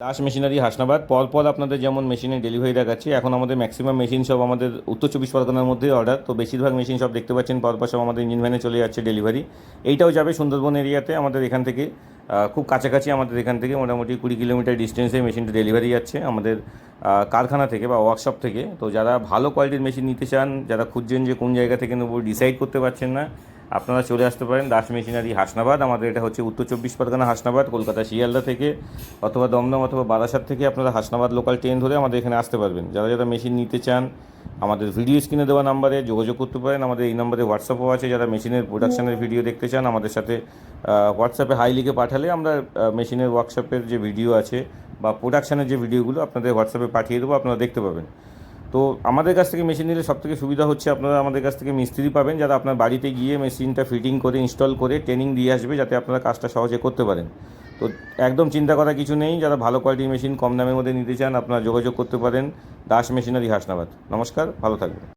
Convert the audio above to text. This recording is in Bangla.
দাস মেশিনারি হাসনাবাদ। পরপর আপনাদের যেমন মেশিনের ডেলিভারি দেখাচ্ছে, এখন আমাদের ম্যাক্সিমাম মেশিন সব আমাদের উত্তর চব্বিশ পরগনার মধ্যে অর্ডার তো বেশিরভাগ মেশিন সব দেখতে পাচ্ছেন পরপর সব আমাদের ইঞ্জিন ভ্যানে চলে যাচ্ছে ডেলিভারি এইটাও যাবে সুন্দরবন এরিয়াতে আমাদের এখান থেকে খুব কাছাকাছি আমাদের এখান থেকে, মোটামুটি কুড়ি কিলোমিটার ডিস্টেন্সে মেশিনটা ডেলিভারি যাচ্ছে আমাদের কারখানা থেকে বা ওয়ার্কশপ থেকে। তো যারা ভালো কোয়ালিটির মেশিন নিতে চান, যারা খুঁজছেন যে কোন জায়গা থেকে নেব ডিসাইড করতে পারছেন না আপনারা চলে আসতে পারেন দাস মেশিনারি হাসনাবাদ। আমাদের এটা হচ্ছে উত্তর চব্বিশ পরগনা হাসনাবাদ, কলকাতা শিয়ালদা থেকে অথবা দমদম অথবা বারাসাত থেকে আপনারা হাসনাবাদ লোকাল ট্রেন ধরে আমাদের এখানে আসতে পারবেন। যারা যারা মেশিন নিতে চান, আমাদের ভিডিও স্ক্রিনে দেওয়া নাম্বারে যোগাযোগ করতে পারেন। আমাদের এই নম্বরে হোয়াটসঅ্যাপও আছে। যারা মেশিনের প্রোডাকশনের ভিডিও দেখতে চান, আমাদের সাথে হোয়াটসঅ্যাপে হাই লিখে পাঠালে আমরা মেশিনের ওয়ার্কশপের যে ভিডিও আছে বা প্রোডাকশনের যে ভিডিওগুলো আপনাদের হোয়াটসঅ্যাপে পাঠিয়ে দেবো। আপনারা দেখতে পাবেন। তো আমাদের কাছ থেকে মেশিন নিলে সব থেকে সুবিধা হচ্ছে আপনারা আমাদের কাছ থেকে মিস্ত্রি পাবেন যারা আপনার বাড়িতে গিয়ে মেশিনটা ফিটিং করে ইনস্টল করে ট্রেনিং দিয়ে আসবে, যাতে আপনারা কাজটা সহজে করতে পারেন। তো একদম চিন্তা করার কিছু নেই, যারা ভালো কোয়ালিটির মেশিন কম দামের মধ্যে নিতে চান, আপনারা যোগাযোগ করতে পারেন। দাস মেশিনারি হাসনাবাদ। নমস্কার, ভালো থাকবেন।